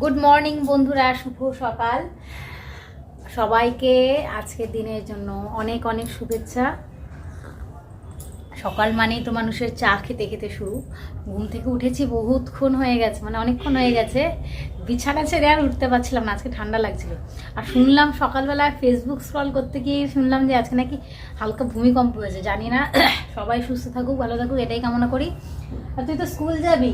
Good morning বন্ধুরা, শুভ সকাল। সবাইকে আজকের দিনের জন্য অনেক অনেক শুভেচ্ছা। সকাল মানেই তো মানুষের চা খেতে খেতে শুরু। ঘুম থেকে উঠেছি বহুতক্ষণ হয়ে গেছে মানে অনেকক্ষণ হয়ে গেছে। বিছানা ছেড়ে আর উঠতে পারছিলাম না, আজকে ঠান্ডা লাগছিল। আর শুনলাম সকালবেলা ফেসবুক স্ক্রল করতে গিয়ে শুনলাম যে আজকে নাকি হালকা ভূমিকম্প হয়েছে, জানি না, সবাই সুস্থ থাকুক, ভালো থাকুক, এটাই কামনা করি। আর তুই তো স্কুল যাবি?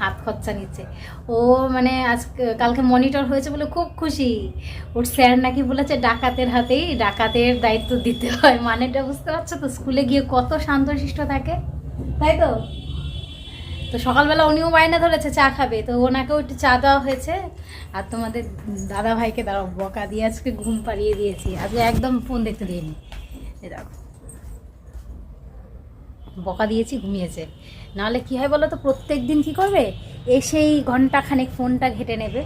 হাত খরচা নিচ্ছে? ও মানে আজ কালকে মনিটর হয়েছে বলে খুব খুশি। ওর স্যার নাকি বলেছে ডাকাতের হাতেই ডাকাতের দায়িত্ব দিতে হয়। মানেটা বুঝতে পারছ তো? স্কুলে গিয়ে কত শান্তশিষ্ট থাকে। তাই তো? তো সকালবেলা উনিও বায়না ধরেছে, চা খাবে। তো ওনাকেও একটু চা দেওয়া হয়েছে। আর তোমাদের দাদা ভাইকে দাঁড়াও, বকা দিয়ে আজকে ঘুম পাড়িয়ে দিয়েছি। আজকে একদম ফোন দেখতে দিইনি। দেখো। বকা দিয়েছি ঘুমিয়েছে। নাহলে কি হয় বলো তো প্রত্যেক দিন কী করবে? এসেই ঘণ্টা খানেক ফোনটা ঘেটে নেবে।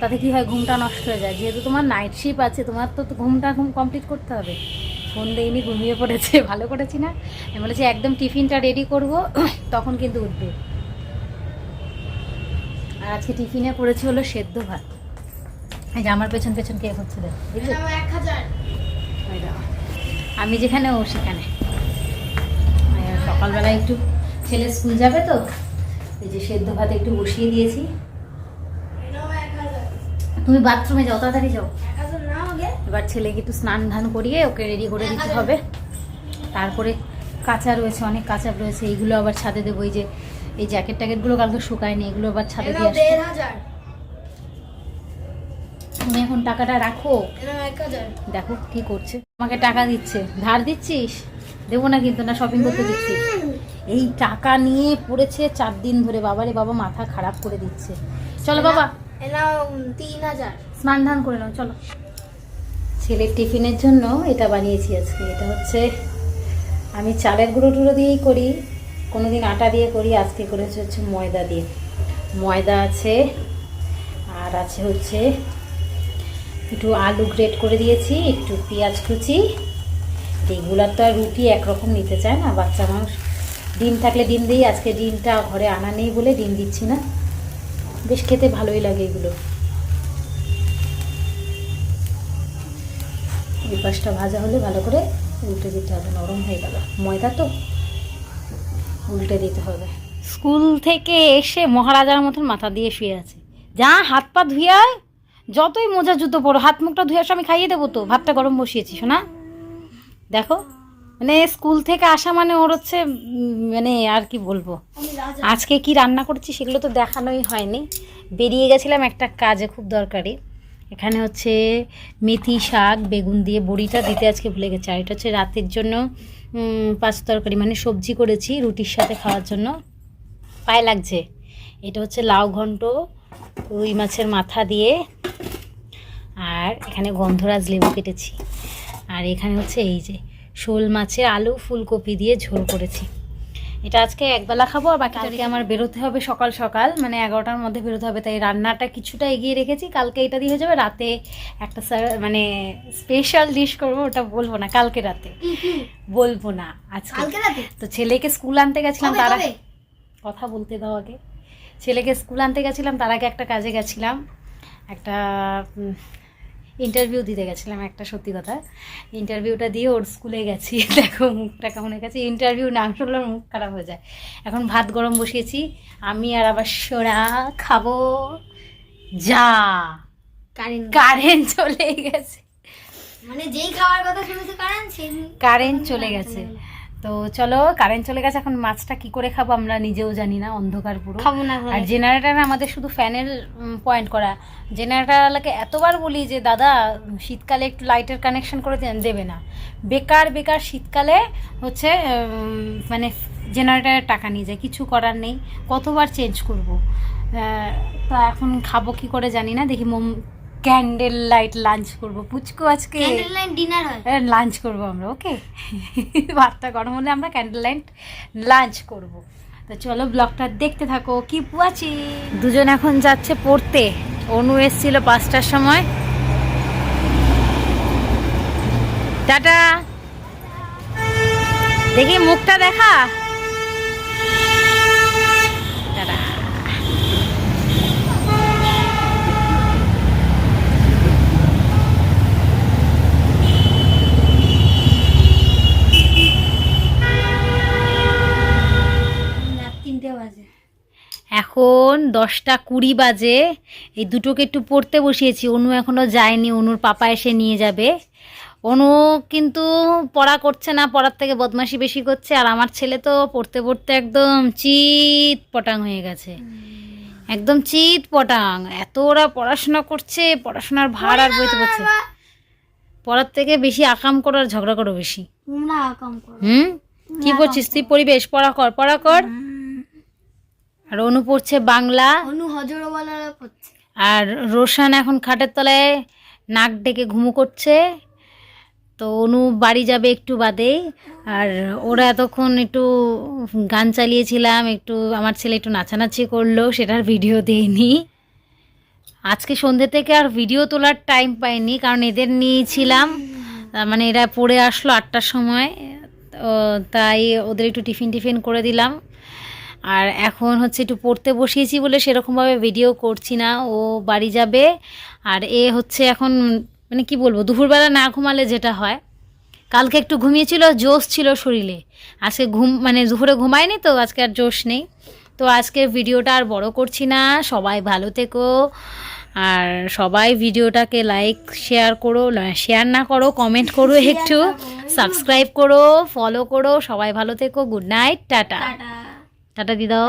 তাতে কি হয় ঘুমটা নষ্ট হয়ে যায়। যেহেতু তোমার নাইট শিপ আছে তোমার তো ঘুমটা ঘুম কমপ্লিট করতে হবে। ফোন দেয়নি ঘুমিয়ে পড়েছে ভালো করেছি না। আমি বলেছি একদম টিফিনটা রেডি করব তখন কিন্তু উঠবে। আর আজকে টিফিনে করেছি হলো সেদ্ধ ভাত। এই যে আমার পেছন পেছন কে হচ্ছে দেখ। আমি যেখানে ও সেখানে। সকালবেলা একটু ছেলে স্কুল যাবে তো এই যে সেদ্ধ ভাত একটু বসিয়ে দিয়েছি। তুমি বাথরুমে যাও তাড়াতাড়ি যাও। এবার ছেলেকে একটু স্নান ধান করিয়ে ওকে রেডি করে দিতে হবে। তারপরে কাঁচা রয়েছে অনেক কাঁচা রয়েছে এইগুলো আবার ছাদে দেবো। এই যে এই জ্যাকেট ট্যাকেটগুলো কালকে শুকায়নি এগুলো আবার ছাদে দিয়ে আসব। তুমি এখন টাকাটা রাখো। দেখো কি করছে। আমাকে টাকা দিচ্ছে। ধার দিচ্ছিস? দেবো না কিন্তু না শপিং করতে দিচ্ছিস এই টাকা নিয়ে পড়েছে চার দিন ধরে বাবারে বাবা মাথা খারাপ করে দিচ্ছে। চলো বাবা। তিন হাজার। স্নান ধান করে নাও চলো। ছেলের টিফিনের জন্য এটা বানিয়েছি আজকে। এটা হচ্ছে আমি চালের গুঁড়ো টুড়ো দিয়েই করি কোনো দিন আটা দিয়ে করি আজকে করেছি হচ্ছে ময়দা দিয়ে। ময়দা আছে আর আছে হচ্ছে একটু আলু গ্রেট করে দিয়েছি একটু পেঁয়াজ কুচি রেগুলার তো আর রুটি একরকম নিতে চায় না। বাচ্চা মানুষ ডিম থাকলে ডিম দিই, আজকে ডিমটা ঘরে আনা নেই বলে ডিম দিচ্ছি না। বেশ খেতে ভালোই লাগে এগুলো। এই পাশটা ভাজা হলে ভালো করে উল্টে দিতে হবে, নরম হয়ে গেল। ময়দা তো উল্টে দিতে হবে। স্কুল থেকে এসে মহারাজার মতন মাথা দিয়ে শুয়ে আছে। যা হাত পা ধুয়ে যতই মোজা জুতো পড়ো হাত মুখটা ধুয়ে আসো, আমি খাইয়ে দেবো তো। ভাতটা গরম বসিয়েছি, শোনা? দেখো মানে স্কুল থেকে আসা মানে ওর হচ্ছে মানে আর কি বলব? আজকে কি রান্না করছি সেগুলো তো দেখানোই হয়নি। বেরিয়ে গেছিলাম একটা কাজে খুব দরকারি। এখানে হচ্ছে মেথি শাক বেগুন দিয়ে বড়িটা দিতে আজকে ভুলে গেছে। আর এটা হচ্ছে রাতের জন্য পাঁচ তরকারি মানে সবজি করেছি রুটির সাথে খাওয়ার জন্য। পায়ে লাগছে। এটা হচ্ছে লাউ ঘন্ট রুই মাছের মাথা দিয়ে। আর এখানে গন্ধরাজ লেবু কেটেছি। আর এখানে হচ্ছে এই যে শোল মাছের আলু ফুলকপি দিয়ে ঝোল করেছি। এটা আজকে একবেলা খাব আর বাকি কালকে আমার বেরোতে হবে সকাল সকাল মানে এগারোটার মধ্যে বেরোতে হবে তাই রান্নাটা কিছুটা এগিয়ে রেখেছি। কালকে এটা দিয়ে হয়ে যাবে রাতে একটা মানে স্পেশাল ডিশ করব ওটা বলব না কালকে রাতে। বলব না আজকে। তো ছেলেকে স্কুল আনতে গেছিলাম তারা কথা বলতে দাও আগে। ছেলেকে স্কুল আনতে গেছিলাম তার আগে একটা কাজে গেছিলাম। একটা ইন্টারভিউ দিতে গেছিলাম একটা সত্যি কথা। ইন্টারভিউটা দিয়ে ওর স্কুলে গেছি। দেখো মুখটা কেমন হয়ে গেছে। ইন্টারভিউ নাম শুনলে মুখ খারাপ হয়ে যায়। এখন ভাত গরম বসিয়েছি। আমি আর আবার সোনা খাব। যা। কারেন্ট। কারেন্ট চলে গেছে। মানে যেই খাওয়ার কথা শুনেছে কারেন্ট? কারেন্ট চলে গেছে। তো চলো কারেন্ট চলে গেছে এখন মাছটা কি করে খাব আমরা নিজেও জানি না অন্ধকার পুরো। খাব না আর জেনারেটার আমাদের শুধু ফ্যানের পয়েন্ট করা। জেনারেটারওয়ালাকে এতবার বলি যে দাদা শীতকালে একটু লাইটের কানেকশন করে দেবে না। বেকার বেকার শীতকালে হচ্ছে মানে জেনারেটারের টাকা নিয়ে যায় কিছু করার নেই কতবার চেঞ্জ করব? তা এখন খাব কি করে জানি না দেখি মোম ক্যান্ডেল লাইট লাঞ্চ করব। পুচকু আজকে ক্যান্ডেল লাইট ডিনার হয়। লাঞ্চ করব আমরা ওকে ভাতটা গরম হলে আমরা ক্যান্ডেল লাইট লাঞ্চ করব। তো চলো ব্লগটা দেখতে থাকো কি পুয়াছি দুজন এখন যাচ্ছে পড়তে। অনু এসছিল পাঁচটার সময়। টাটা। দেখি মুখটা দেখা টাটা এখন দশটা কুড়ি বাজে এই দুটোকে একটু পড়তে বসিয়েছি অনু এখনও যায়নি অনুর পাপা এসে নিয়ে যাবে। অনু কিন্তু পড়া করছে না পড়ার থেকে বদমাশি বেশি করছে আর আমার ছেলে তো পড়তে পড়তে একদম চিত পটাং হয়ে গেছে। একদম চিত পটাং এত ওরা পড়াশোনা করছে পড়াশোনার ভার আর বইতে পারছে পড়ার থেকে বেশি আকাম করো আর ঝগড়া করো বেশি। হুম? কি পড়ছিস তুই পরিবেশ পড়া কর পড়া কর। আর অনু পড়ছে বাংলা। অনু হজরো বলার করছে আর রোশান এখন খাটের তলায় নাক ডেকে ঘুমু করছে। তো অনু বাড়ি যাবে একটু বাদেই আর ওরা এতক্ষণ একটু গান চালিয়েছিলাম একটু আমার ছেলে একটু নাচানাচি করল সেটার ভিডিও দেয়নি আজকে সন্ধ্যে থেকে আর ভিডিও তোলার টাইম পাইনি কারণ এদের নিয়েছিলাম। মানে এরা পড়ে আসলো আটটার সময় তো তাই ওদের একটু টিফিন টিফিন করে দিলাম। আর এখন হচ্ছে একটু পড়তে বসিয়েছি বলে সেরকমভাবে ভিডিও করছি না ও বাড়ি যাবে। আর এ হচ্ছে এখন মানে কি বলব দুপুরবেলা না ঘুমালে যেটা হয়। কালকে একটু ঘুমিয়েছিল জোশ ছিল শরীরে। আজকে ঘুম মানে দুপুরে ঘুমায়নি তো আজকে আর জোশ নেই। তো আজকে ভিডিওটা আর বড় করছি না সবাই ভালো থেকো। আর সবাই ভিডিওটাকে লাইক শেয়ার করো শেয়ার না করো কমেন্ট করো একটু। সাবস্ক্রাইব করো ফলো করো সবাই ভালো থেকো গুড নাইট টাটা। টাটা দিদাও